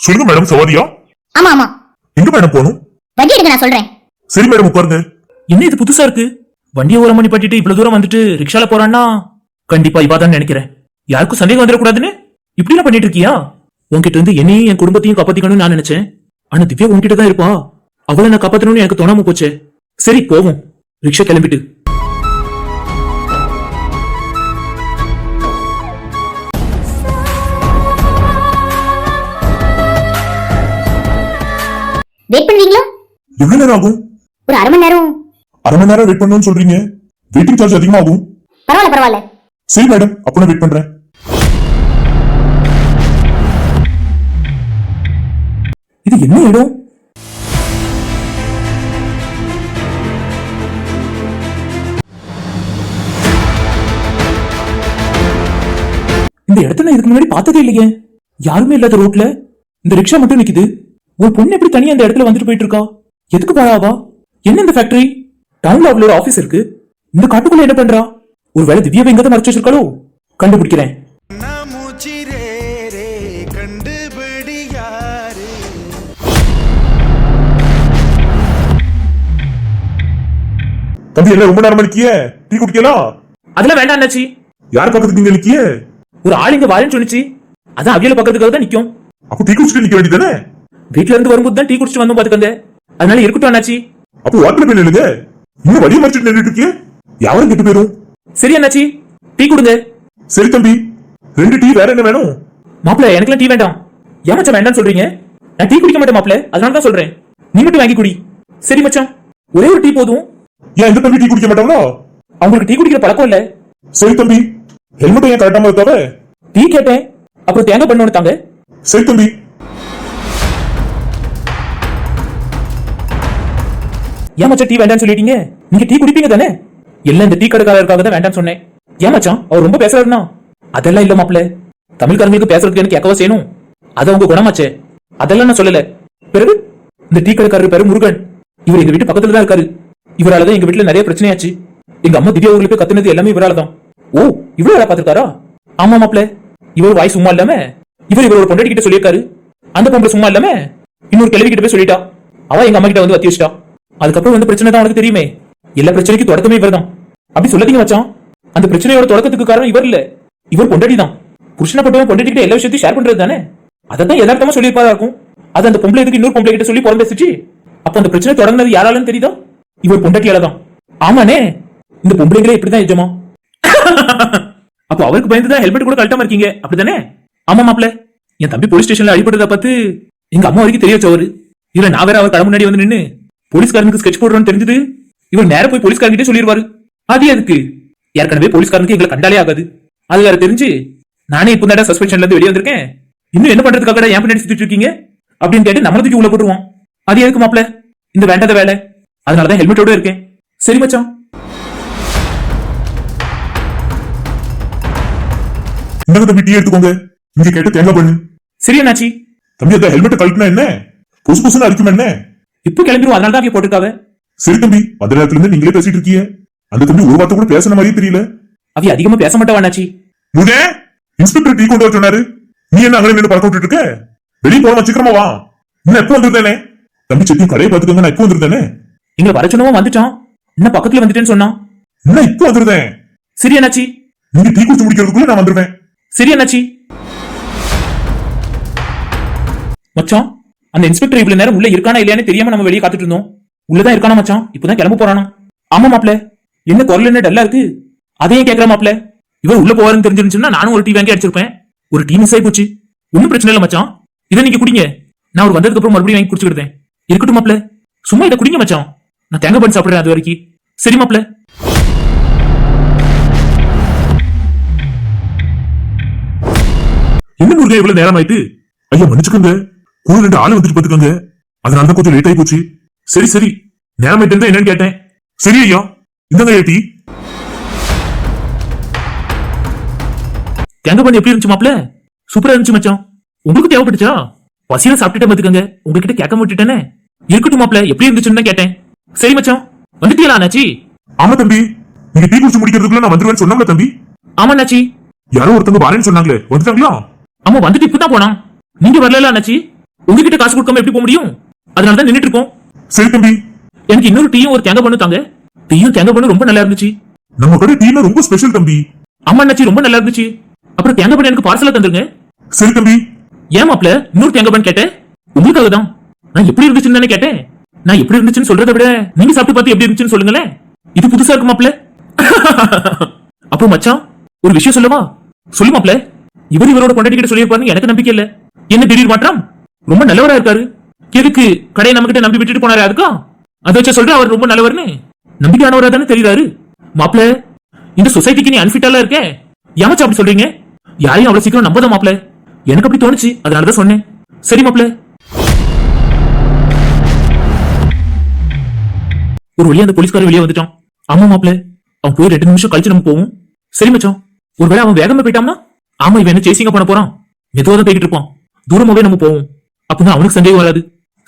சொல்லுங்க மேடம் சவாரியா ஆமா ஆமா. எங்க மேடம் போகணும்? வண்டி எடுக்க நான் சொல்றேன். சரி மேடம் உட்காருங்க. என்ன இது புதுசா இருக்கு? வண்டியை ஓரம் பண்ணி பட்டிட்டு இவ்வளவு தூரம் வந்துட்டு ரிக்ஷால போறான்னா? கண்டிப்பா இவாதான் நினைக்கிறேன். யாருக்கும் சந்தேகம் வந்துடக்கூடாதுன்னு? இப்படி எல்லாம் பண்ணிட்டு இருக்கியா? உன்கிட்ட இருந்து என்னையும் என் குடும்பத்தையும் காப்பாத்திக்கணும்னு நான் நினைச்சேன். ஆனா திவ்யா உன்கிட்ட தான் இருப்பா. அவளை நான் காப்பாத்தணும்னு எனக்கு தோணாம போச்சே. சரி போவோம். ரிக்ஷா கிளம்பிட்டு. வெயிட் பண்ணுவீங்களா? எவ்வளவு நேரம் ஆகும்? ஒரு அரை மணி நேரம். அரை மணி நேரம் வெயிட் பண்ணணும்னு சொல்றீங்க. வெயிட்டிங் சார்ஜ் அதிகமாகும். பரவாயில்ல பரவாயில்ல. சரி மேடம் அப்ப வெயிட் பண்றேன். இது என்ன இடம்? இந்த இடத்த நான் இதுக்கு முன்னாடி பார்த்ததே இல்லையே. யாருமே இல்லாத ரோட்ல இந்த ரிக்ஷா மட்டும் நிக்குது. ஒரு பொண்ணு எப்படி தனியா அந்த இடத்துல வந்துட்டு போயிட்டு இருக்கா? எதுக்கு போறாவா என்ன இந்த ஃபேக்டரி டவுன்ல அவளோட ஆபீஸ் இருக்கு. இந்த காட்டுக்குள்ள என்ன பண்றா? ஒருவேளை திவ்யாவை எங்க மறைச்சு வச்சிருக்காளோ? கண்டுபிடிக்கிறேன். மூச்சிரே ரே கண்டுபிடியாரு. தம்பி என்ன ரொம்ப நேரம் நிக்கிய? டீ குடிக்கலாம் அதெல்லாம் வேண்டாம் அண்ணாச்சி. யார் பக்கத்துக்கு இங்க நிக்கிய? ஒரு ஆள் இங்க வாரேன்னு சொன்னுச்சு. அதான் அவியல பக்கத்துக்காக தான் நிக்கும். அப்ப டீ குடிச்சிட்டு நிக்க வேண்டியதானே வீட்ல இருந்து வரும்போது தான் டீ குடிச்சிட்டு வந்தோம் பாத்துக்கங்க. அதனால இருக்கட்டும் அண்ணாச்சி. அப்போ வாட்டில போய் நில்லுங்க. இன்னும் வழிய மறைச்சிட்டு நின்றுட்டு இருக்கிய யாரும் கெட்டு போயிரும். சரி அண்ணாச்சி டீ கொடுங்க. சரி தம்பி ரெண்டு டீ வேற என்ன வேணும்? மாப்பிள்ள எனக்குலாம் டீ வேண்டாம். ஏன் மச்சான் வேண்டாம்னு சொல்றீங்க? நான் டீ குடிக்க மாட்டேன் மாப்பிள்ள அதனால தான் சொல்றேன். நீ மட்டும் வாங்கி குடி. சரி மச்சான் ஒரே ஒரு டீ போதும். ஏன் இந்த தம்பி டீ குடிக்க மாட்டாங்களா? அவங்களுக்கு டீ குடிக்கிற பழக்கம் இல்ல. சரி தம்பி ஹெல்மெட் ஏன் கரெக்டாம இருக்காவ டீ கேட்டேன் அப்புறம் தேங்காய் பண்ணு தாங்க. சரி தம்பி ஏன் மச்சான் டீ வேண்டாம்னு சொல்லிட்டீங்க? நீங்க டீ குடிப்பீங்க தானே? எல்லாம் இந்த டீ கடைக்காரருக்காக தான் வேண்டாம்னு சொன்னேன். ஏன் மச்சான்? அவர் ரொம்ப பேசுறாருன்னா அதெல்லாம் இல்ல மாப்பிள்ள. தமிழ்காரங்களுக்கு பேசுறதுக்கு எனக்கு எக்கவா செய்யணும்? அது உங்க குணமாச்சே. அதெல்லாம் நான் சொல்லல. பிறகு? இந்த டீ கடைக்காரர் பேரு முருகன். இவர் எங்க வீட்டு பக்கத்துல தான் இருக்காரு. இவரால தான் எங்க வீட்டுல நிறைய பிரச்சனையாச்சு. எங்க அம்மா திடீர் ஊர்ல போய் கத்துனது எல்லாமே இவரால தான். ஓ இவ்வளவு வேலை பாத்துருக்காரா ஆமா மாப்பிள்ள. இவர் வாய் சும்மா இல்லாம இவர் இவர் ஒரு பொண்டாட்டி கிட்ட சொல்லியிருக்காரு. அந்த பொம்பளை சும்மா இல்லாம இன்னொரு கிழவி கிட்ட போய் சொல்லிட்டா. அவ எங்க அம்மா கிட்ட வந்து வத்தி வச்சிட்டா. அதுக்கப்புறம் வந்து பிரச்சனை தான் உனக்கு தெரியுமே? எல்லா பிரச்சனைக்கும் தொடக்கமே இவர்தான். அப்படி சொல்லாதீங்க மச்சான். அந்த பிரச்சனையோட தொடக்கத்துக்கு காரணம் இவர் இல்ல. இவர் பொண்டாட்டி தான் புருஷனை பட்டவன் பொண்டாட்டி எல்லா விஷயத்தையும் ஷேர் பண்றது தானே? அதான் யதார்த்தமா சொல்லியிருப்பாரா இருக்கும்? அது அந்த பொம்பளை எதுக்கு இன்னொரு பொம்பளை கிட்ட சொல்லி புறம் பேசிச்சு? அப்ப அந்த பிரச்சனை தொடங்கினது யாராலும் தெரியுதா? இவர் பொண்டாட்டியால தான் ஆமாண்ணே. இந்த பொம்பளைங்களே இப்படிதான் எஜமா. அப்போ அவருக்கு பயந்துதான் ஹெல்மெட் கூட கழட்டாம இருக்கீங்க. அப்படிதானே? ஆமா மாப்ள என் தம்பி போலீஸ் ஸ்டேஷன்ல அடிபட்டதை பார்த்து எங்க அம்மா வரைக்கும் தெரிய வச்சவரு இதுல நான் வேற அவர் கடை முன்னாடி வந்து நின்னு போலீஸ்காரனுக்கு ஸ்கெட்ச் போடுறோம்னு தெரிஞ்சது? இவர் நேரா போய் போலீஸ்காரங்கிட்டே சொல்லிடுவாரு அது எதுக்கு? ஏற்கனவே போலீஸ்காரனுக்கு எங்களை கண்டாலே ஆகாது. அது வேற தெரிஞ்சு நானே இப்போ தான் சஸ்பென்ஷன்ல இருந்து வெளியே வந்திருக்கேன். இன்னும் என்ன பண்றதுக்காக ஏன் பின்னாடி சுத்திட்டு இருக்கீங்க? அப்படின்னு கேட்டு நம்மள தூக்கி உள்ள போட்டுருவான். அது எதுக்கு மாப்ள இந்த வேண்டாத வேலை. அதனாலதான் ஹெல்மெட்டோட இருக்கேன். சரி மச்சான். இந்த தம்பி டீ எடுத்துக்கோங்க? இங்க கேட்டு தேங்காய் பண்ணு. சரி அண்ணாச்சி. தம்பி அந்த ஹெல்மெட் கழட்டினா என்ன? புதுசு புதுசுன்னு அடிக்கும் என்ன? இப்போ கிளம்பிடுவோம் அதனால தான் போட்டிருக்காவ. சரி தம்பி அந்த நேரத்துல இருந்து நீங்களே பேசிட்டு இருக்கீங்க. அந்த தம்பி ஒரு வார்த்தை கூட பேசுன மாதிரியே தெரியல. அவி அதிகமா பேச மாட்டா அண்ணாச்சி. முடே இன்ஸ்பெக்டர் டீ கொண்டு வர சொன்னாரு. நீ என்ன அங்கே நின்று பழக்க விட்டுட்டு இருக்க? வெளியே போன சீக்கிரமா வா. இன்னும் எப்போ வந்திருந்தேனே? தம்பி செட்டியும் கடையை பார்த்துக்கோங்க நான் எப்போ வந்திருந்தேனே? எங்களை வர சொன்னவன் வந்துட்டான். இன்னும் பக்கத்துல வந்துட்டேன்னு சொன்னான். இன்னும் இப்போ வந்திருந்தேன். சரி அண்ணாச்சி. நீங்க டீ குடிச்சு முடிக்கிறதுக்குள்ள நான் வந்துருவேன். சரி அண்ணாச்சி. மச்சான் அந்த இன்ஸ்பெக்டர் இவ்வளவு நேரம் உள்ள இருக்கானா இல்லையான்னு தெரியாம நம்ம வெளியே காத்துட்டு இருந்தோம். உள்ளதான் இருக்கானா மச்சான்? இப்பதான் கிளம்ப போறானா. ஆமா மாப்ள என்ன குரல் என்ன டல்லா இருக்கு? அதையும் கேக்குற மாப்ள இவர் உள்ள போவாருன்னு தெரிஞ்சிருந்துச்சுன்னா நானும் ஒரு டீ வாங்கி அடிச்சிருப்பேன். ஒரு டீ மிஸ் ஆகி போச்சு. ஒன்னும் பிரச்சனை இல்ல மச்சான். இதை நீங்க குடிங்க. நான் ஒரு வந்ததுக்கு அப்புறம் மறுபடியும் வாங்கி குடிச்சுக்கிட்டேன். இருக்கட்டும் மாப்ள சும்மா இதை குடிங்க மச்சான். நான் தேங்காய் பண்ணி சாப்பிடுறேன் அது வரைக்கும். சரி மாப்ள என்ன முருகன் இவ்வளவு நேரம் ஆயிட்டு? ஐயா மன்னிச்சுக்கோங்க. கூட ரெண்டு ஆளு வந்துட்டு பாத்துக்கோங்க. அதனாலதான் கொஞ்சம் லேட் ஆகி போச்சு. சரி சரி. நேரம் இருந்தா என்னன்னு கேட்டேன். சரி ஐயா. இந்தாங்க ஐயா டீ தேங்காய் பண்ணி எப்படி இருந்துச்சு மாப்ள சூப்பரா இருந்துச்சு மச்சான். உங்களுக்கு தேவைப்பட்டுச்சா? பசியில சாப்பிட்டுட்டே பாத்துக்கங்க. உங்ககிட்ட கேட்க விட்டுட்டேனே. இருக்கட்டும் மாப்ள எப்படி இருந்துச்சுன்னு தான் கேட்டேன். சரி மச்சான். வந்துட்டீங்களா அண்ணாச்சி? ஆமா தம்பி. நீங்க டீ குடிச்சு முடிக்கிறதுக்குள்ள நான் வந்துருவேன்னு சொன்னாங்க தம்பி. ஆமா அண்ணாச்சி. யாரோ ஒருத்தவங்க வரேன்னு சொன்னாங்களே. வந்துட்டாங்களா? ஆமா வந்துட்டு இப்பதான் போனான். நீங்க வரல அண்ணாச்சி? உங்ககிட்ட காசு கொடுக்காம எப்படி போக முடியும்? அதனால தான் நின்னுட்டு இருக்கோம். சரி தம்பி. எனக்கு இன்னொரு டீயும் ஒரு தேங்காய் பண்ணு தாங்க. டீயும் தேங்காய் பண்ணு ரொம்ப நல்லா இருந்துச்சு. நம்ம கடை டீனா ரொம்ப ஸ்பெஷல் தம்பி. அம்மா அண்ணாச்சி ரொம்ப நல்லா இருந்துச்சு. அப்புறம் தேங்காய் பண்ணு எனக்கு பார்சலா தந்துருங்க. சரி தம்பி. ஏன் மாப்ள இன்னொரு தேங்காய் பண்ணு கேட்டேன்? உங்களுக்காக தான். நான் எப்படி இருந்துச்சுன்னு தானே கேட்டேன். நான் எப்படி இருந்துச்சுன்னு சொல்றதை விட நீங்க சாப்பிட்டு பார்த்து எப்படி இருந்துச்சுன்னு சொல்லுங்களேன். இது புதுசா இருக்கு மாப்ள அப்புறம் மச்சான் ஒரு விஷயம் சொல்லவா? சொல்லு மாப்ள இவர் இவரோட கொண்டாடி கிட்ட சொல்லியிருப்பாருன்னு எனக்கு நம்பிக்கை இல்ல. என்ன திடீர் மாற்றம்? ரொம்ப நல்லவரா இருக்காரு. எதுக்கு? கடையை நம்ம கிட்ட நம்பி விட்டுட்டு போனாரு அதுக்கா? அதை வச்சு சொல்ற அவர் ரொம்ப நல்லவர்னு. நம்பிக்கையானவரா தானே தெரியுறாரு. மாப்ள இந்த சொசைட்டிக்கு நீ அன்பிட்டால இருக்க? ஏமாச்சா அப்படி சொல்றீங்க? யாரையும் அவ்வளவு சீக்கிரம் நம்பாத மாப்ள எனக்கு அப்படி தோணுச்சு. அதனாலதான் சொன்னேன். சரி மாப்ள ஒரு வழியா அந்த போலீஸ்கார வெளியே வந்துட்டான். ஆமா மாப்ள அவன் போய் ரெண்டு நிமிஷம் கழிச்சு நம்ம போவோம். சரி மச்சான். ஒருவேளை அவன் வேகமா போயிட்டான்னா? ஆமா இவன் என்ன சேசிங்க பண்ண போறான். மெதுவா தான் போய்கிட்டு இருப்பான். தூரமாவே நம்ம போவோம். அப்பதான் அவனுக்கு சந்தேகம் வராது.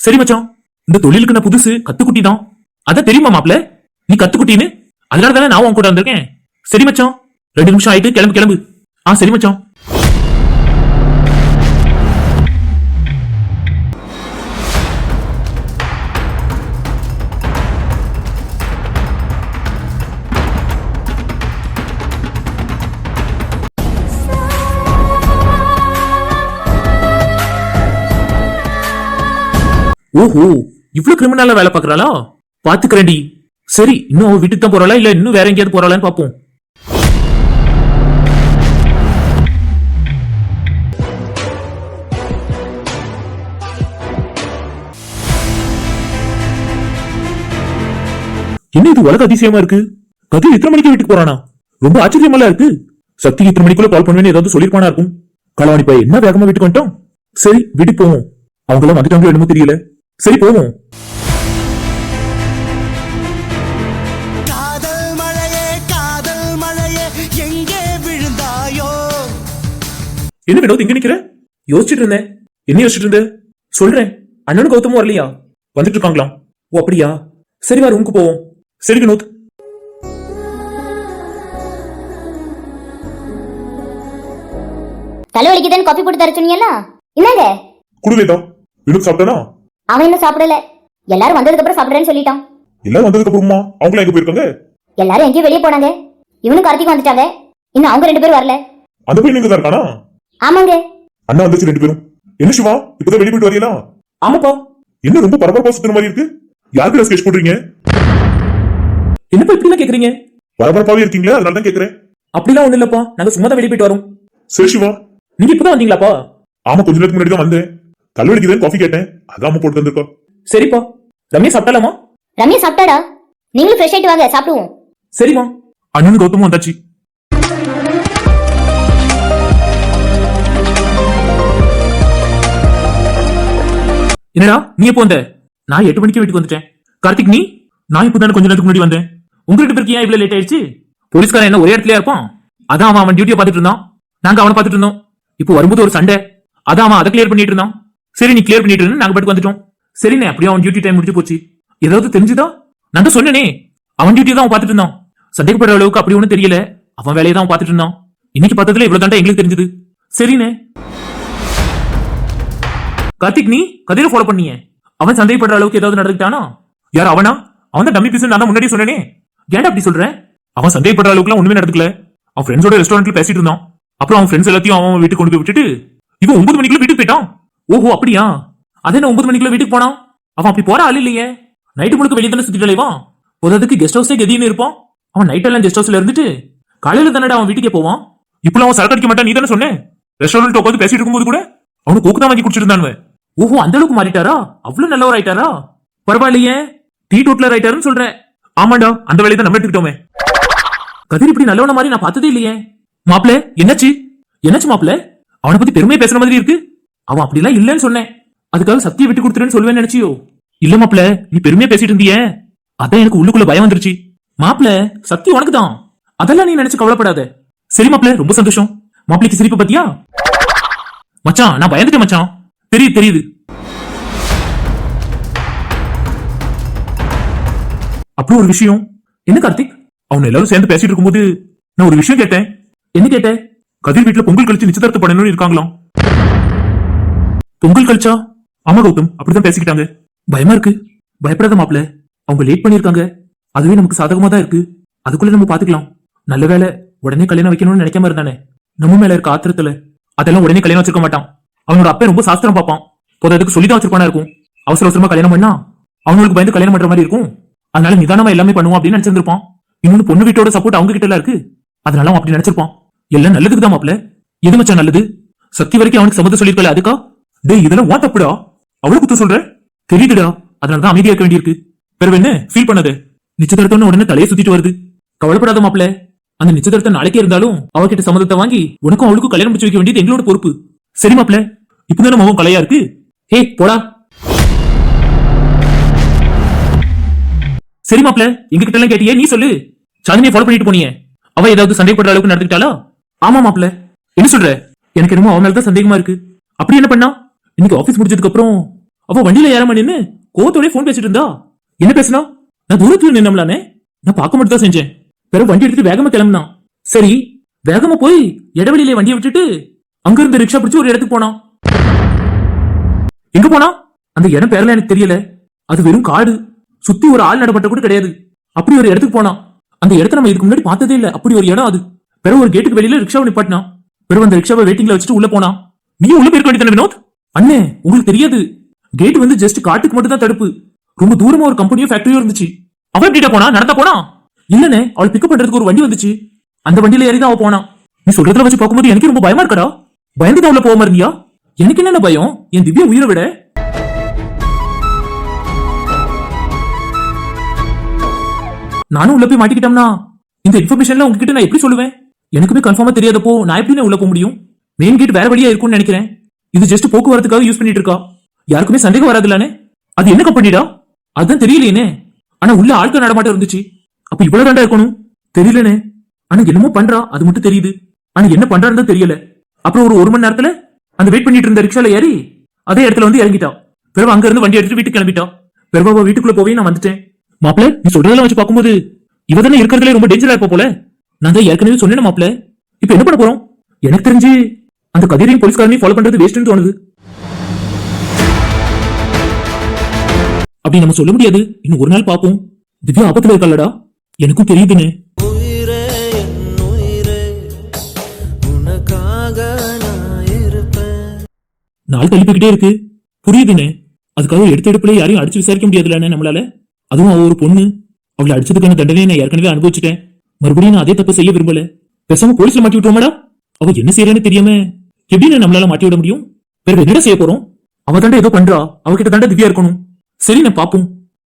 சரி மச்சான். இந்த தொழிலுக்கு நான் புதுசு கத்துக்குட்டி தான் அதான் தெரியுமா மாப்ள நீ கத்துக்குட்டின்னு? அதனால தானே நான் உன் கூட வந்திருக்கேன். சரி மச்சான். ரெண்டு நிமிஷம் ஆயிட்டு கிளம்பு கிளம்பு. ஆ சரி மச்சான். ஓஹோ இவ்வளவு கிரிமினலா வேலை பாக்குறாளா பாத்துக்கிறேன்டி. சரி இன்னும் அவ வீட்டுக்கு தான் போறாளா? இல்ல இன்னும் வேற எங்கேயாவது போறாளான்னு பாப்போம். என்ன இது உலக அதிசயமா இருக்கு? கதிர் எத்தனை மணிக்கு வீட்டுக்கு போறானா? ரொம்ப ஆச்சரியமா இருக்கு. சக்தி இத்தனை மணிக்குள்ள கால் பண்ணுவேன்னு ஏதாவது சொல்லிருப்பானா இருக்கும். களவாணி பையன் என்ன வேகமா வீட்டுக்கு வந்துட்டோம்? சரி வீட்டுக்கு போவோம். அவங்க எல்லாம் வந்துட்டாங்களோ என்னமோ தெரியல. சரி போவோம் காதல் மழையே காதல் மழையே எங்கே விழுந்தாயோ? என்ன வினோத் இங்க நிக்கிற? யோசிச்சுட்டு இருந்தேன். என்ன யோசிச்சுட்டு இருந்த? சொல்றேன். அண்ணனும் கௌதமும் வரலையா? வந்துட்டு இருக்காங்களாம் ஓ அப்படியா? சரி வா ரூமுக்கு போவோம். சரி வினோத். தலைவலிக்குதுன்னு காஃபி போட்டு தர சொன்னீங்கல்ல? என்னங்க? குடுவேதா வினோத் சாப்பிட்டானா? அவன் இன்னும் சாப்பிடல. எல்லாரும் வந்ததுக்கு அப்புறம் சாப்பிடுறேன்னு சொல்லிட்டான். எல்லாரும் வந்ததுக்கு அப்புறமா அவங்களாம் எங்க போயிருக்காங்க? எல்லாரும் எங்கேயும் வெளியே போனாங்க. இவனும் கார்த்திக் வந்துட்டாங்க. இன்னும் அவங்க ரெண்டு பேரும் வரல. அந்த பையன் எங்க தான் இருக்கானா? ஆமாங்க. அண்ணா வந்துச்சு ரெண்டு பேரும். என்ன சிவா இப்பதான் வெளியே போயிட்டு வரீங்களா? ஆமாப்பா. என்ன ரொம்ப பரபரப்பா சுத்துற மாதிரி இருக்கு? யாருக்கு ஸ்கெச் போடுறீங்க? என்னப்பா இப்படி கேக்குறீங்க? பரபரப்பாவே இருக்கீங்களா அதனால தான் கேக்குறேன். அப்படிலாம் ஒண்ணு இல்லப்பா. நாங்க சும்மா தான் வெளியே போயிட்டு வரோம். சரி சிவா. நீங்க இப்பதான் வந்தீங்களாப்பா? ஆமா கொஞ்ச நேரத்துக்கு முன்னாடி தான் வந்தேன். தலைவலிக்குதுன்னு காஃபி கேட்டேன். அதான் போட்டு வந்திருக்கோம். சரிப்பா. ரம்யா சாப்பிட்டாலாமா ரம்யா சாப்பிட்டாடா? நீங்களும் ஃப்ரெஷ் ஆயிட்டு வாங்க சாப்பிடுவோம். சரிம்மா. அண்ணன் கௌதமும் வந்தாச்சு. என்னடா நீ எப்போ வந்த? நான் எட்டு மணிக்கு வீட்டுக்கு வந்துட்டேன். கார்த்திக் நீ? நான் இப்போ தானே கொஞ்ச நேரத்துக்கு முன்னாடி வந்தேன். உங்க ரெண்டு பேருக்கு ஏன் இவ்வளவு லேட் ஆயிடுச்சு? போலீஸ்காரன் என்ன ஒரே இடத்துல இருப்பான்? அதான் அவன் அவன் டியூட்டியை பார்த்துட்டு இருந்தான். நாங்க அவனை பார்த்துட்டு இருந்தோம். இப்போ வரும்போது ஒரு சண்டை. அதான் அவன் அதை கிளியர் பண்ணிட்டு இருந்தான். சரி நீ கிளியர் பண்ணிட்டு நாங்க பாட்டுக்கு வந்துட்டோம். சரிண்ணே அப்படியே அவன் டியூட்டி டைம் முடிஞ்சு போச்சு. ஏதாவது தெரிஞ்சுதா? நான் தான் சொன்னேனே. அவன் டியூட்டி தான் அவன் பார்த்துட்டு இருந்தான். சந்தேகப்படுற அளவுக்கு அப்படி ஒன்றும் தெரியல. அவன் வேலையை தான் அவன் பார்த்துட்டு இருந்தான். இன்னைக்கு பார்த்ததுல இவ்வளவு தாண்டா எங்களுக்கு தெரிஞ்சது. சரிண்ணே. கார்த்திக் நீ கதையில ஃபாலோ பண்ணிய. அவன் சந்தேகப்படுற அளவுக்கு ஏதாவது நடந்துட்டானா யார் அவனா? அவன் தான் டம்மி பீஸ் நான் தான் முன்னாடியே சொன்னேனே. ஏன்டா அப்படி சொல்றேன் அவன் சந்தேகப்படுற அளவுக்குலாம் ஒண்ணுமே நடக்கல அவன் ஃப்ரெண்ட்ஸோட ரெஸ்டாரண்ட்ல பேசிட்டு இருந்தான். அப்புறம் அவன் ஃப்ரெண்ட்ஸ் எல்லாத்தையும் அவன் வீட்டுக்கு கொண்டு போய் விட்டுட்டு இவன் ஒன்பது மணிக்குள்ள வீட்டுக்கு போயிட்டான். ஓஹோ அப்படியா? அதே நான் ஒன்பது மணிக்குள்ள வீட்டுக்கு போனான் அவன் அப்படி போற ஆள் இல்லையே. நைட்டு முழுக்க வெளியே தானே சுத்திட்டு அலைவான் போதாதுக்கு கெஸ்ட் ஹவுஸே கெதின்னு இருப்பான். அவன் நைட் எல்லாம் கெஸ்ட் ஹவுஸ்ல இருந்துட்டு காலையில தானடா அவன் வீட்டுக்கே போவான்? இப்பெல்லாம் அவன் சரக்கு அடிக்க மாட்டான் நீ தானே சொன்னேன் ரெஸ்டாரண்ட் உட்காந்து பேசிட்டு இருக்கும்போது கூட அவனுக்கு கோக்கு தான் வாங்கி குடிச்சிட்டு ஓஹோ அந்த அளவுக்கு மாறிட்டாரா? அவ்வளவு நல்லவர் ஆயிட்டாரா? பரவாயில்லையே. டீ டோட்லர் ஆயிட்டாருன்னு சொல்றேன் ஆமாண்டா அந்த வேலையை தான் நம்ம எடுத்துக்கிட்டோமே. கதிர் இப்படி நல்லவன மாதிரி நான் பார்த்ததே இல்லையே. மாப்பிள என்னாச்சு? என்னாச்சு மாப்பிள? அவனை பத்தி பெருமையா பேசுற மாதிரி இருக்கு. அவன் அப்படிலாம் இல்லைன்னு சொன்னேன். அதுக்காக சத்திய விட்டு கொடுத்துருன்னு சொல்லுவேன்னு நினைச்சியோ? இல்ல மாப்பிள நீ பெருமையா பேசிட்டு இருந்தியே? அதான் எனக்கு உள்ளுக்குள்ள பயம் வந்துருச்சு. மாப்பிள சத்தியம் உனக்கு தான் அதெல்லாம் நீ நினைச்சு கவலைப்படாத. சரி மாப்ள ரொம்ப சந்தோஷம். மாப்பிளைக்கு சிரிப்பு பத்தியா? மச்சான் நான் பயந்துட்டேன் மச்சான். தெரியுது தெரியுது. அப்படி ஒரு விஷயம். என்ன கார்த்திக்? அவன் எல்லாரும் சேர்ந்து பேசிட்டு இருக்கும்போது நான் ஒரு விஷயம் கேட்டேன். என்ன கேட்டேன்? கதிர் வீட்டுல பொங்கல் கழிச்சு நிச்சயதார்த்தம் பண்ணணும்னு இருக்காங்களாம். பொங்கல் கழிச்சா ஆமா கௌதம் அப்படிதான் பேசிக்கிட்டாங்க. பயமா இருக்கு? பயப்படாத மாப்ள அவங்க லேட் பண்ணிருக்காங்க அதுவே நமக்கு சாதகமா தான் இருக்கு. அதுக்குள்ள நம்ம பாத்துக்கலாம். நல்ல வேலை உடனே கல்யாணம் வைக்கணும்னு நினைக்காம இருந்தானே. நம்ம மேல இருக்க ஆத்திரத்துல அதெல்லாம் உடனே கல்யாணம் வச்சிருக்க மாட்டான். அவனோட அப்பா ரொம்ப சாஸ்திரம் பார்ப்பான். போது அதுக்கு சொல்லிதான் வச்சிருப்பானா இருக்கும். அவசர அவசரமா கல்யாணம் பண்ணா அவங்களுக்கு பயந்து கல்யாணம் பண்ற மாதிரி இருக்கும். அதனால நிதானமா எல்லாமே பண்ணுவோம் அப்படின்னு நினைச்சிருந்திருப்பான். இன்னொன்னு பொண்ணு வீட்டோட சப்போர்ட் அவங்க கிட்ட எல்லாம் இருக்கு. அதனால அவன் அப்படி நினைச்சிருப்பான். எல்லாம் நல்லதுக்கு தான் மாப்ள எது மச்சான் நல்லது? சக்தி வரைக்கும் அவனுக்கு சம்மதம் சொல்லிருக்கல அதுக்கா? டேய் இதெல்லாம் ஓ தப்புடா அவ்வளவு குத்தம் சொல்ற? தெரியுதுடா. அதனாலதான் அமைதியா இருக்க வேண்டியிருக்கு. பிறகு என்ன? ஃபீல் பண்ணது. நிச்சயதார்த்தம்னு உடனே தலையை சுத்திட்டு வருது. கவலைப்படாத மாப்ள அந்த நிச்சயதார்த்தம் நாளைக்கே இருந்தாலும் அவகிட்ட சம்மதத்தை வாங்கி உனக்கும் அவளுக்கும் கல்யாணம் முடிச்சு வைக்க வேண்டியது எங்களோட பொறுப்பு. சரி மாப்ள இப்பதானே மகம் கலையா இருக்கு? ஹே போடா. சரி மாப்ள எங்க கிட்ட எல்லாம் கேட்டியே நீ சொல்லு. சாந்தினியை ஃபாலோ பண்ணிட்டு போனியே. அவ ஏதாவது சந்தேகப்படுற அளவுக்கு நடந்துக்கிட்டாளா? ஆமா மாப்பிள என்ன சொல்ற? எனக்கு என்னமோ அவன் மேலதான் சந்தேகமா இருக்கு. அப்படி என்ன பண்ணா? இன்னைக்கு ஆபீஸ் முடிஞ்சதுக்கு அப்புறம் அவ வண்டியில ஏறாம நின்னு கோவத்தோட போன் பேசிட்டு இருந்தா. என்ன பேசினா? நான் தூரத்துல நின்னம்லானே. நான் பார்க்க மட்டும் தான் செஞ்சேன். பிறகு வண்டி எடுத்துட்டு வேகமா கிளம்புனான் சரி வேகமா போய் இடைவெளியில வண்டியை விட்டுட்டு அங்க இருந்து ரிக்ஷா பிடிச்சு ஒரு இடத்துக்கு போனான் எங்க போனா? அந்த இடம் பேர்ல எனக்கு தெரியல. அது வெறும் காடு. சுத்தி ஒரு ஆள் நடப்பட்ட கூட கிடையாது. அப்படி ஒரு இடத்துக்கு போனான் அந்த இடத்த நம்ம இதுக்கு முன்னாடி பார்த்ததே இல்ல. அப்படி ஒரு இடம் அது. பிறகு ஒரு கேட்டுக்கு வெளியில ரிக்ஷாவை நிப்பாட்டினான் பிறகு அந்த ரிக்ஷாவை வெயிட்டிங்ல வச்சுட்டு உள்ள போனான் நீயும் உள்ள போயிருக்க வேண்டியதானே வினோத்? அண்ணே உங்களுக்கு தெரியாது. கேட் வந்து ஜஸ்ட் காட்டுக்கு மட்டும் தான் தடுப்பு. ரொம்ப தூரமா ஒரு கம்பெனியோ ஃபேக்டரியோ இருந்துச்சு. அவ எப்படிடா போனா? நடந்தா போனா? இல்லனே அவள் பிக்கப் பண்றதுக்கு ஒரு வண்டி வந்துச்சு. அந்த வண்டியில ஏறி தான் அவ போனா. நீ சொல்றதுல வச்சு பார்க்கும்போது எனக்கு ரொம்ப பயமா இருக்கடா. பயந்து தான் உள்ள போகாம இருந்தியா? எனக்கு என்னென்ன பயம்? என் திவ்யா உயிரை விட. நானும் உள்ள போய் மாட்டிக்கிட்டோம்னா? இந்த இன்ஃபர்மேஷன்ல உங்ககிட்ட நான் எப்படி சொல்லுவேன்? எனக்குமே கன்ஃபார்மா தெரியாதப்போ நான் எப்படி உள்ள போக முடியும்? மெயின் கேட் வேற வழியா இருக்கும்னு நினைக்கிறேன். இது ஜஸ்ட் போக்குவரத்துக்காக யூஸ் பண்ணிட்டு இருக்கா? யாருக்குமே சந்தேகம் வராதுலானே? அது என்ன கம்பெனிடா? அதுதான் தெரியலையே ஆனா உள்ள ஆட்கள் நடமாட்டம் இருந்துச்சு. அப்ப இவ்வளவு தாண்டா இருக்கணும்? தெரியலனே. ஆனா என்னமோ பண்றா? அது மட்டும் தெரியுது. ஆனா என்ன பண்றான்னு தெரியல. அப்புறம் ஒரு ஒரு மணி நேரத்துல அந்த வெயிட் பண்ணிட்டு இருந்த ரிக்ஷால ஏறி அதே இடத்துல வந்து இறங்கிட்டா. பிறகு அங்க இருந்து வண்டி எடுத்துட்டு வீட்டுக்கு கிளம்பிட்டா. பிறகு வீட்டுக்குள்ள போய் நான் வந்துட்டேன். மாப்பிள்ள நீ சொல்றதெல்லாம் வச்சு பார்க்கும்போது இவ தானே இருக்கிறதுல ரொம்ப டேஞ்சரா இருப்ப போல. நான் தான் ஏற்கனவே சொன்னேன் மாப்பிள்ள இப்ப என்ன பண்ண போறோம்? எனக்கு தெரிஞ்சு அந்த கதிரையும் போலீஸ்காரனையும் ஃபாலோ பண்றது வேஸ்ட்னு தோணுது. அப்படி நம்ம சொல்ல முடியாது. இன்னும் ஒரு நாள் பாப்போம் திவ்யா ஆபத்துல இருக்கல்லடா எனக்கும் தெரியுதுன்னு. நாள் தள்ளிப்பிக்கிட்டே இருக்கு. புரியுதுன்னு. அதுக்காக எடுத்த எடுப்புல யாரையும் அடிச்சு விசாரிக்க முடியாதுலன்னு நம்மளால. அதுவும் அவ ஒரு பொண்ணு. அவளை அடிச்சதுக்கான தண்டனையை நான் ஏற்கனவே அனுபவிச்சுட்டேன். மறுபடியும் நான் அதே தப்பு செய்ய விரும்பல. பேசாம போலீஸ்ல மாட்டி விட்டுருமாடா அவ என்ன செய்யறான்னு தெரியாம எப்படின்னு நம்மளால மாட்டி விட முடியும்? வேற என்னடா செய்ய போறோம்? அவ தாண்டா ஏதோ பண்றா. அவகிட்ட தாண்டா திவ்யா இருக்கணும். சரி நான் பாப்போம்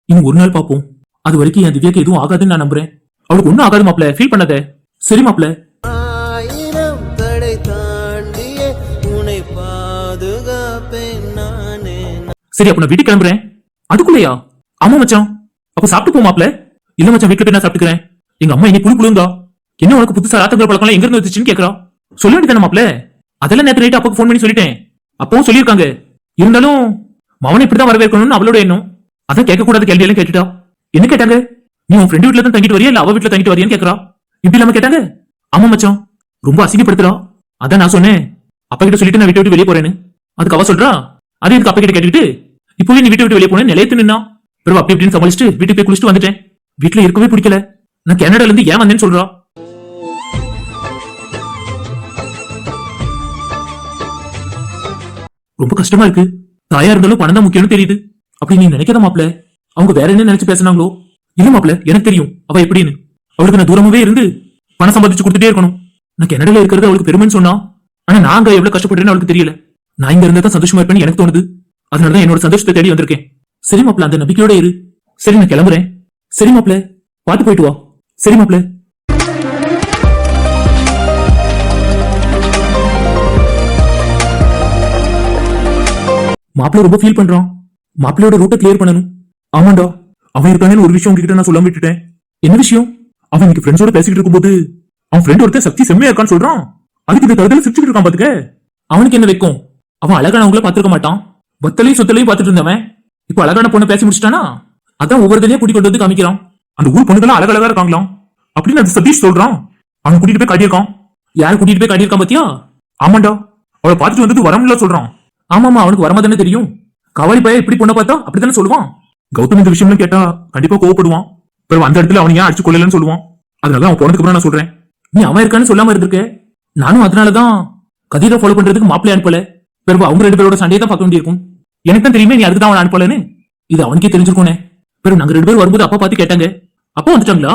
இன்னும் ஒரு நாள் பாப்போம் அது வரைக்கும் என் திவ்யாக்கு எதுவும் ஆகாதுன்னு நான் நம்புறேன். அவளுக்கு ஒண்ணும் ஆகாது மாப்ள ஃபீல் பண்ணாத. சரி மாப்ள ஆயிரம் தடை தாண்டியே உன்னை பாதுகாப்பேன் நானே சரி அப்ப நான் வீட்டுக்கு கிளம்புறேன். அதுக்குள்ளயா? ஆமா மச்சான். அப்ப சாப்பிட்டு போமாப்ல இல்ல மச்சான் வீட்டுல போய் நான் சாப்பிட்டுக்கிறேன். எங்க அம்மா இனி புழு புழுங்கா என்ன உனக்கு புதுசா ராத்தங்கிற பழக்கம் எங்க இருந்து வந்துச்சுன்னு கேக்குறா? சொல்ல வேண்டியதானே மாப்ள அதெல்லாம் நேத்து நைட் அப்பாக்கு ஃபோன் பண்ணி சொல்லிட்டேன். அப்பவும் சொல்லியிருக்காங்க. இருந்தாலும் மவனை இப்படிதான் வரவேற்கணும்னு அவளோட எண்ணம். அதான் கேட்கக்கூடாது கேள்வி எல்லாம் கேட்டுட்டா. என்ன கேட்டாங்க? நீ உன் ஃப்ரெண்டு வீட்டுல தான் தங்கிட்டு வரியா? இல்ல அவ வீட்டுல தங்கிட்டு வரியான்னு கேக்குறா? இப்படி இல்லாம கேட்டாங்க? ஆமா மச்சான். ரொம்ப அசிங்கப்படுத்துறா. அதான் நான் சொன்னேன். அப்பா கிட்ட சொல்லிட்டு நான் வீட்டை விட்டு வெளியே போறேன்னு. அதுக்கு அவ சொல்றா? அது எனக்கு அப்பா கிட்ட கேட்டுக்கிட்டு இப்பவே நீ வீட்டை விட்டு வெளியே போனேன் நிலையத்து நின்னா. பிறகு அப்படி இப்படின்னு சமாளிச்சுட்டு வீட்டுக்கு போய் குளிச்சுட்டு வந்துட்டேன். வீட்டுல இருக்கவே பிடிக்கல. நான் கனடால இருந்து ஏன் வந்தேன்னு சொல்றா. ரொம்ப கஷ்டமா இருக்கு. தாயா இருந்தாலும் பணம் தான் முக்கியம்னு தெரியுது. அப்படி நீ நினைக்கிறத மாப்ள அவங்க வேற என்ன நினைச்சு பேசுனாங்களோ? இல்ல மாப்ள எனக்கு தெரியும். அவ எப்படின்னு. அவளுக்கு நான் தூரமாவே இருந்து பணம் சம்பாதிச்சு கொடுத்துட்டே இருக்கணும். நான் கனடால இருக்கிறது அவளுக்கு பெருமைன்னு சொன்னா ஆனா நான் எவ்வளவு கஷ்டப்படுறேன்னு அவளுக்கு தெரியல. நான் இங்க இருந்தா தான் சந்தோஷமா இருப்பேன்னு எனக்கு தோணுது. அதனாலதான் என்னோட சந்தோஷத்தை தேடி வந்திருக்கேன். சரி மாப்ள அந்த நம்பிக்கையோட இரு. சரி நான் கிளம்புறேன். சரி மாப்ள பாட்டு போயிட்டு வா. சரி மாப்ள மாப்பிள்ள ரொம்ப ஃபீல் பண்றான். மாப்பிள்ளையோட ரூட்டை கிளியர் பண்ணணும். ஆமாண்டா அவன் இருக்கானேன்னு ஒரு விஷயம் உங்ககிட்ட நான் சொல்லாம விட்டுட்டேன். என்ன விஷயம்? அவன் இன்னைக்கு ஃப்ரெண்ட்ஸோட பேசிக்கிட்டு இருக்கும்போது அவன் ஃப்ரெண்ட் ஒருத்தன் சக்தி செம்மையா இருக்கான்னு சொல்றான். அதுக்கு இந்த தரத்துல சிரிச்சுட்டு இருக்கான் பாத்துக்க. அவனுக்கு என்ன வைக்கும் அவன் அழகானவங்கள பாத்துருக்க மாட்டான். வத்தலையும் சொத்தலையும் பாத்துட்டு இருந்தவன். இப்போ அழகான பொண்ணை பேசி முடிச்சிட்டானா? அதான் ஒவ்வொருத்தனையும் கூட்டி கொண்டு வந்து காமிக்கிறான். அந்த ஊர் பொண்ணுக்கெல்லாம் அழகழகா இருக்காங்களாம். அப்படின்னு அது சதீஷ் சொல்றான். அவன் கூட்டிட்டு போய் காட்டியிருக்கான். யார் கூட்டிட்டு போய் காட்டியிருக்கான் பாத்தியா? ஆமாண்டா அவளை பார்த்துட்டு வந்தது வரமுடியல சொல்றான். ஆமாமா அவனுக்கு வரமா தானே தெரியும். கவாலி பையன் இப்படி பொண்ணை பார்த்தா அப்படித்தானே சொல்லுவான்? கௌதம் இந்த விஷயம்லாம் கேட்டா கண்டிப்பா கோவப்படுவான். பிறகு அந்த இடத்துல அவன் ஏன் அடிச்சு கொள்ளலன்னு சொல்லுவான். அதனால அவன் போனதுக்கு அப்புறம் நான் சொல்றேன். நீ அவன் இருக்கான்னு சொல்லாம இருந்திருக்க. நானும் அதனாலதான் கதிரை ஃபாலோ பண்றதுக்கு மாப்பிள்ளை அனுப்பல. பிறகு அவங்க ரெண்டு பேரோட சண்டையை தான் பார்க்க வேண்டியிருக்கும். எனக்கு தான் தெரியுமே நீ அதுக்கு தான் அவன் அனுப்பலன்னு. இது அவனுக்கே தெரிஞ்சிருக்கோனே பிறகு நாங்க ரெண்டு பேரும் வரும்போது அப்பா பார்த்து கேட்டாங்க. அப்பா வந்துட்டாங்களா?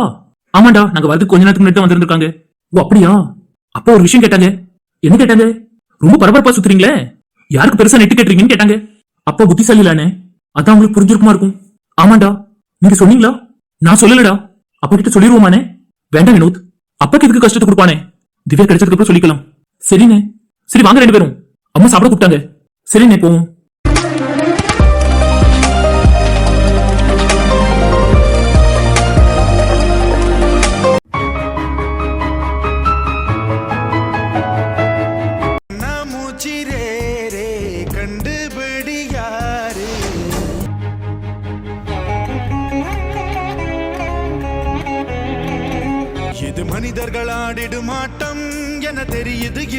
ஆமாண்டா நாங்க வரதுக்கு கொஞ்ச நேரத்துக்கு முன்னாடி தான் வந்திருக்காங்க ஓ அப்படியா? அப்பா ஒரு விஷயம் கேட்டாங்க. என்ன கேட்டாங்க? ரொம்ப பரபரப்பா சுத்துறீங்களே? யாருக்கு பெருசா நெட்டு கேட்டுறீங்கன்னு கேட்டாங்க. அப்பா புத்திசாலிலானே அதான் உங்களுக்கு புரிஞ்சிருக்குமா இருக்கும். ஆமாண்டா. நீங்க சொன்னீங்களா? நான் சொல்லலடா. அப்பா கிட்ட சொல்லிடுவோமானே வேண்டாம் வினோத். அப்பாக்கு இதுக்கு கஷ்டத்தை கொடுப்பானே? திவ்யா கிடைச்சதுக்கு அப்புறம் சொல்லிக்கலாம். சரிண்ணே. சரி வாங்க ரெண்டு பேரும். அம்மா சாப்பிட கூப்பிட்டாங்க. சரிண்ணே போவோம்.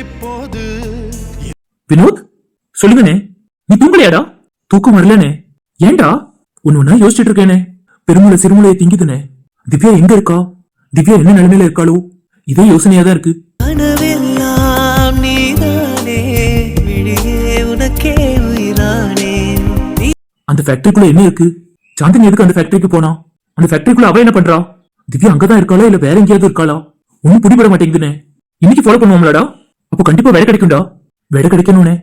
இப்போது. வினோத் சொல்லுங்கண்ணே. நீ தூங்கலையாடா? தூக்கம் வரலனே ஏன்டா? ஒன்னு ஒன்னா யோசிச்சுட்டு இருக்கேனே. பெருமுளை சிறுமுளையை திங்குதுனே திவ்யா எங்க இருக்கா? திவ்யா என்ன நிலைமையில இருக்காளோ? இதே யோசனையா தான் இருக்கு. கனவெல்லாம் நீதானே விழியே உனக்கே உயிரானே. நீ அந்த ஃபேக்டரிக்குள்ள என்ன இருக்கு? சாந்தினி எதுக்கு அந்த ஃபேக்டரிக்கு போனா? அந்த ஃபேக்டரிக்குள்ள அவ என்ன பண்றா? திவ்யா அங்கதான் இருக்காளா இல்ல வேற எங்கேயாவது இருக்காளா? ஒன்னும் பிடிபட மாட்டேங்குதுனே இன்னைக்கு ஃபாலோ பண்ணுவோம்லடா. அப்போ கண்டிப்பா வேலை கிடைக்கும்டா. வேலை கிடைக்கணும்னே.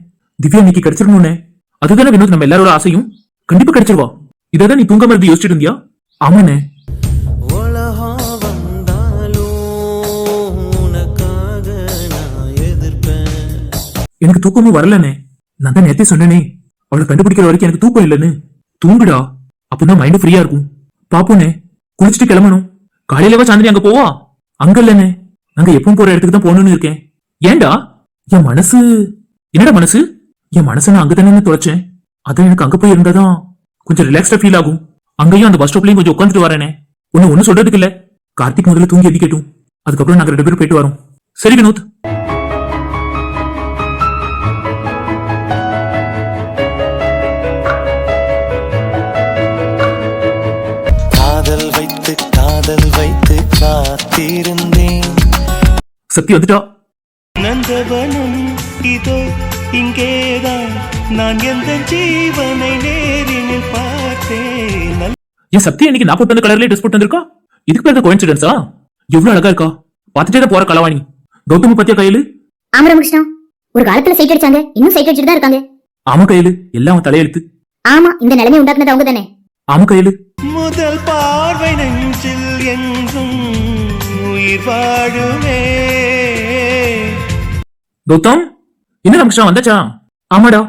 திவ்யா இன்னைக்கு கிடைச்சிடணும்னே. அதுதானே வினோத் நம்ம எல்லாரோட ஆசையும்? கண்டிப்பா கிடைச்சிருவா. இதான் நீ தூங்காம இருந்து யோசிச்சுட்டு இருந்தியா? ஆமாண்ணே. எனக்கு தூக்கமும் வரலனே நான் தான் நேத்தே சொன்னேனே. அவளை கண்டுபிடிக்கிற வரைக்கும் எனக்கு தூக்கம் இல்லைன்னு. தூங்குடா. அப்பதான் மைண்ட் ஃப்ரீயா இருக்கும். பாப்போனே குளிச்சுட்டு கிளம்பணும். காலையிலவா சாந்தினி அங்க போவா? அங்க இல்லனே நாங்க எப்பவும் போற இடத்துக்கு தான் போகணும்னு இருக்கேன். ஏன்டா என் மனசு? என்னடா மனசு? என் மனசை நான் அங்க தொலைச்சேன். அதான் எனக்கு அங்க போய் இருந்தாதான் கொஞ்சம் ரிலாக்ஸ்டா ஃபீல் ஆகும். அங்கேயும் அந்த பஸ் ஸ்டாப்லயும் கொஞ்சம் உட்காந்துட்டு வரேனே. ஒன்னு ஒன்னும் சொல்றதுக்கு இல்ல. கார்த்திக் முதல்ல தூங்கி எதிக்கட்டும் அதுக்கப்புறம் நாங்க ரெண்டு பேரும் போயிட்டு வரோம். சரி வினோத். காதல் வைத்து காதல் வைத்து காத்திருந்தேன். சக்தி வந்துட்டா? நந்தவனம் இதோ இங்கேதான். நான் எந்த ஜீவனை நேரினில் பார்த்தேன். என் சக்தி இன்னைக்கு போட்டு வந்த கலர்லயே ட்ரெஸ் போட்டு வந்திருக்கா? இதுக்கு பேர் கோயின்சிடன்ஸா எவ்வளவு அழகா இருக்கா? பார்த்துட்டே தான் போற கலவாணி. கௌதம பத்தியா கையில? ஆமா ராமகிருஷ்ணா ஒரு காலத்துல சைட் அடிச்சாங்க இன்னும் சைட் அடிச்சுட்டு தான் இருக்காங்க. ஆமா கையில எல்லாம் அவன் தலையெழுத்து. ஆமா இந்த நிலைமை உண்டாக்குனது அவங்க தானே ஆமா கையில. முதல் பார்வை நெஞ்சில் என்றும் உயிர் வாழுமே. கௌதம் என்ன ரமகிருஷ்ணா வந்தாச்சா? ஆமாடா.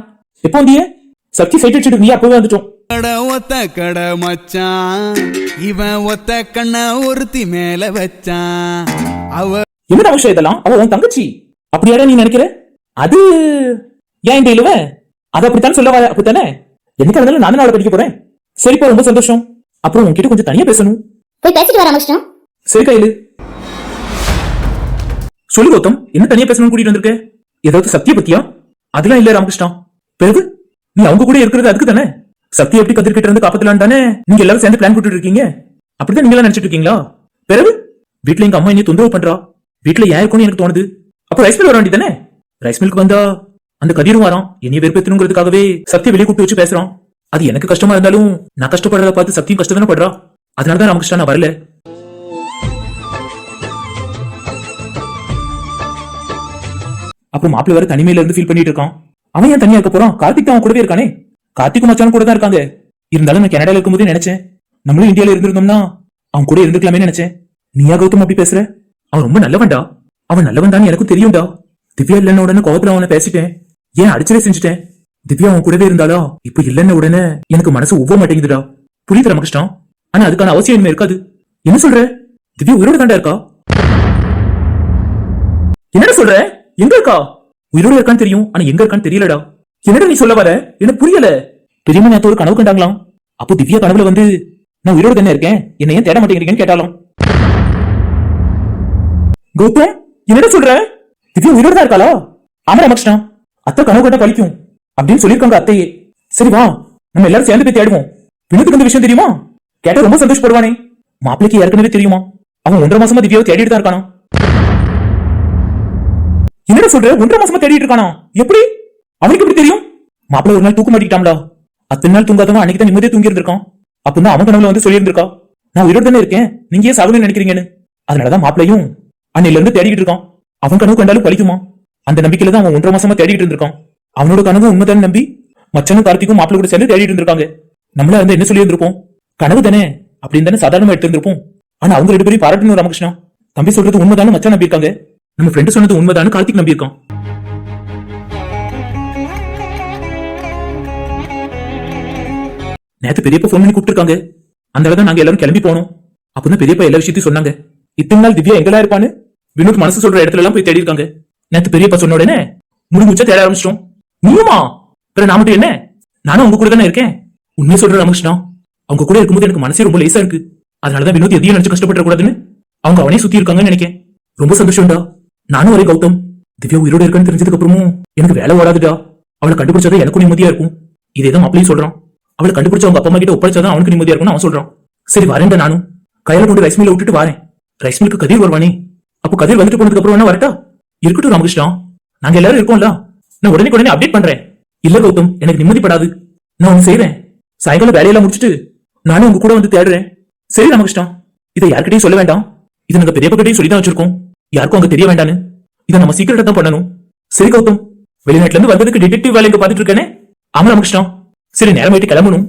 எப்போ வந்தியே? சக்தி சைட் அடிச்சுட்டு நீ அப்பவே வந்துட்டோம். கடை ஒத்த கடை மச்சான். இவன் ஒத்த கண்ண ஒருத்தி மேல வச்சான். அவ என்ன ரமகிருஷ்ணா இதெல்லாம்? அவ உன் தங்கச்சி. அப்படியாடா நீ நினைக்கிற? அது ஏன் இந்த இழுவ? அது அப்படித்தான் சொல்ல வர? அப்படித்தானே? என்னைக்கு இருந்தாலும் நானும் அவளை படிக்க போறேன். சரிப்பா ரொம்ப சந்தோஷம். அப்புறம் உன்கிட்ட கொஞ்சம் தனியா பேசணும். போய் பேசிட்டு வர ராமகிருஷ்ணா. சரி கையில சொல்லு கௌதம் என்ன தனியா பேசணும்னு கூட்டிட்டு வந்திருக்க? ஏதாவது சத்திய பத்தியா? அதெல்லாம் இல்ல ராமகிருஷ்ணா. பிறகு நீ அவங்க கூட இருக்கிறது அதுக்கு தானே சத்திய எப்படி கத்திரிக்கிட்ட இருந்து காப்பாத்தலாம் தானே நீங்க எல்லாரும் சேர்ந்து பிளான் போட்டு இருக்கீங்க? அப்படிதான் நீங்க நினைச்சிட்டு இருக்கீங்களா? பிறகு வீட்ல எங்க அம்மா என்ன தொந்தரவு பண்றா? வீட்டுல ஏன் இருக்கும்னு எனக்கு தோணுது. அப்ப ரைஸ் மில் வர வேண்டியதானே ரைஸ் மில்க்கு வந்தா அந்த கதிரும் வரான். என்னைய வெறுப்பேத்தணுங்கிறதுக்காகவே சத்திய வெளியே கூப்பிட்டு வச்சு பேசுறான். அது எனக்கு கஷ்டமா இருந்தாலும் நான் கஷ்டப்படுறத பார்த்து சக்தியும் கஷ்டம் தானே படுறா. அதனாலதான் ராமகிருஷ்ணா நான் வரல. அப்புறம் மாப்பிள்ள வேற தனிமையில இருந்து ஃபீல் பண்ணிட்டு இருக்கான். அவன் ஏன் தனியா இருக்க போறான்? கார்த்திக் தான் அவன் கூடவே இருக்கானே? கார்த்திக் மச்சான் கூட தான் இருக்காங்க. இருந்தாலும் நான் கனடால இருக்கும்போது நினைச்சேன். நம்மளும் இந்தியால இருந்திருந்தோம்னா அவன் கூட இருந்துக்கலாமே நினைச்சேன். நீயா கௌதம் அப்படி பேசுற? அவன் ரொம்ப நல்லவன்டா. அவன் நல்லவன் தான் எனக்கும் தெரியும்டா. திவ்யா இல்லன்ன உடனே கோபத்துல அவனை பேசிட்டேன். ஏன் அடிச்சலே செஞ்சுட்டேன்? திவ்யா அவன் கூடவே இருந்தாலா இப்ப இல்லன்ன உடனே எனக்கு மனசு ஒவ்வொரு மாட்டேங்குதுடா. புரியுது ரமகிருஷ்ணா ஆனா அதுக்கான அவசியம் இனிமே இருக்காது. என்ன சொல்ற? திவ்யா உயிரோட தாண்டா இருக்கா? என்ன சொல்ற? எங்க இருக்கா? உயிரோட இருக்கான்னு தெரியும் ஆனா எங்க இருக்கான்னு தெரியலடா. என்னடா நீ சொல்ல வர? எனக்கு புரியல. பெரியம்மா நேத்து ஒரு கனவு கண்டாங்களாம். அப்போ திவ்யா கனவுல வந்து நான் உயிரோட தானே இருக்கேன்? என்ன ஏன் தேட மாட்டேங்கிறீங்கன்னு கேட்டாலும் கௌதம் என்னடா சொல்ற? திவ்யா உயிரோட தான் இருக்காளா? ஆமா ரமகிருஷ்ணா அத்தை கனவு கண்டா பழிக்கும். அப்படின்னு சொல்லியிருக்காங்க அத்தையே. சரி வா நம்ம எல்லாரும் சேர்ந்து போய் தேடுவோம். வினோத்துக்கு இந்த விஷயம் தெரியுமா? கேட்டா ரொம்ப சந்தோஷப்படுவானே. மாப்பிளைக்கு ஏற்கனவே தெரியுமா? அவன் ஒன்றரை மாசமா திவ்யாவை தேடிட்டு தான் இருக்கானா என்னடா சொல்ற? ஒன்றரை மாசமா தேடிட்டு இருக்கானா? எப்படி? அவனுக்கு எப்படி தெரியும்? மாப்பிள்ள ஒரு நாள் தூக்க மாட்டிக்கிட்டாம்டா அத்தனை நாள் தூங்காதவன் அன்னைக்கு தான் நிம்மதியா தூங்கி இருந்திருக்கான் அப்பதான் அவன் கனவுல வந்து சொல்லியிருந்திருக்கா. நான் உயிரோடு தானே இருக்கேன்? நீங்க ஏன் சாகணும்னு நினைக்கிறீங்கன்னு? அதனாலதான் மாப்பிளையும் அன்னையில இருந்து தேடிக்கிட்டு இருக்கான். அவன் கனவு கண்டாலும் பழிக்குமா? அந்த நம்பிக்கையில தான் அவன் ஒன்றரை மாசமா தேடிட்டு இருந்திருக்கான். அவனோட கனவு உண்மைதான் நம்பி மச்சனும் கார்த்திக்கும் மாப்பிள்ள கூட சேர்ந்து தேடிட்டு இருந்திருக்காங்க. நம்மள வந்து என்ன சொல்லி இருந்திருப்போம் கனவு தானே? அப்படின்னு தானே சாதாரணமா எடுத்திருந்திருப்போம். ஆனா அவங்க ரெண்டு பேரும் பாராட்டணும் ராமகிருஷ்ணா. தம்பி சொல்றது உண்மைதானே மச்சான் நம்பியிருக்காங்க. நம்ம ஃப்ரெண்டு சொன்னது உண்மைதான்னு கார்த்திக் நம்பியிருக்கோம் நேத்து பெரியப்பா ஃபோன் பண்ணி கூப்பிட்டுருக்காங்க. அந்த அளவு நாங்க எல்லாரும் கிளம்பி போனோம். அப்பதான் பெரியப்பா எல்லா விஷயத்தையும் சொன்னாங்க. இத்தனை நாள் திவ்யா எங்கெல்லாம் இருப்பான்னு வினோத் மனசு சொல்ற இடத்துல எல்லாம் போய் தேடி இருக்காங்க நேத்து பெரியப்பா சொன்ன உடனே முடிமுச்சா தேட ஆரம்பிச்சிட்டோம். நீயுமா? பிற நான் மட்டும் என்ன? நானும் உங்க கூட தானே இருக்கேன். உண்மையை சொல்ற ராமகிருஷ்ணா அவங்க கூட இருக்கும்போது எனக்கு மனசே ரொம்ப லேசா இருக்கு. அதனாலதான் வினோத் எதையும் நினைச்சு கஷ்டப்பட கூடாதுன்னு அவங்க அவனே சுத்தி இருக்காங்கன்னு நினைக்கேன். ரொம்ப சந்தோஷம்டா. நானும் ஒரே கௌதம். திவ்யா உயிரோட இருக்கான்னு தெரிஞ்சதுக்கு அப்புறமும் எனக்கு வேலை ஓடாதுடா. அவளை கண்டுபிடிச்சதா எனக்கும் நிம்மதியா இருக்கும். இதேதான் அப்படியும் சொல்றான். அவளை கண்டுபிடிச்ச அவங்க அப்பா அம்மா கிட்ட ஒப்படைச்சாதான் அவனுக்கு நிம்மதியா இருக்கும்னு அவன் சொல்றான். சரி வரேன்டா நானும். கையில கொண்டு ரைஸ் மில்ல விட்டுட்டு வரேன். ரைஸ் மில்க்கு கதிர் வருவானே. அப்போ கதிர் வந்துட்டு போனதுக்கு அப்புறம் வேணா வரட்டா? இருக்கட்டும் ராமகிருஷ்ணா. நாங்க எல்லாரும் இருக்கோம்ல. நான் உடனே உடனே அப்டேட் பண்றேன். இல்ல கௌதம் எனக்கு நிம்மதிப்படாது நான் ஒண்ணு செய்வேன் சாயங்காலம் வேலையெல்லாம் முடிச்சுட்டு நானும் உங்க கூட வந்து தேடுறேன். சரி ராமகிருஷ்ணா. இதை யார்கிட்டயும் சொல்ல வேண்டாம். இதை நாங்க பெரியப்பா கிட்டயும் சொல்லி தான் வச்சிருக்கோம். யாருக்கும் அங்க தெரிய வேண்டான்னு? இதை நம்ம சீக்கிரட்டா தான் பண்ணணும். சரி கௌதம். வெளிநாட்டுல இருந்து வந்ததுக்கு டிடெக்டிவ் வேலை இங்க பாத்துட்டு இருக்கேனே? ஆமா ராமகிருஷ்ணா. சரி நேரம் ஆயிட்டு கிளம்பணும்.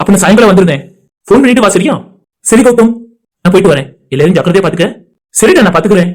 அப்ப நான் சாயங்காலம் வந்துருந்தேன். ஃபோன் பண்ணிட்டு வா சரியா? சரி கௌதம். நான் போயிட்டு வரேன். எல்லாரும் ஜாக்கிரதையா பாத்துக்க சரிடா நான் பாத்துக்கிறேன்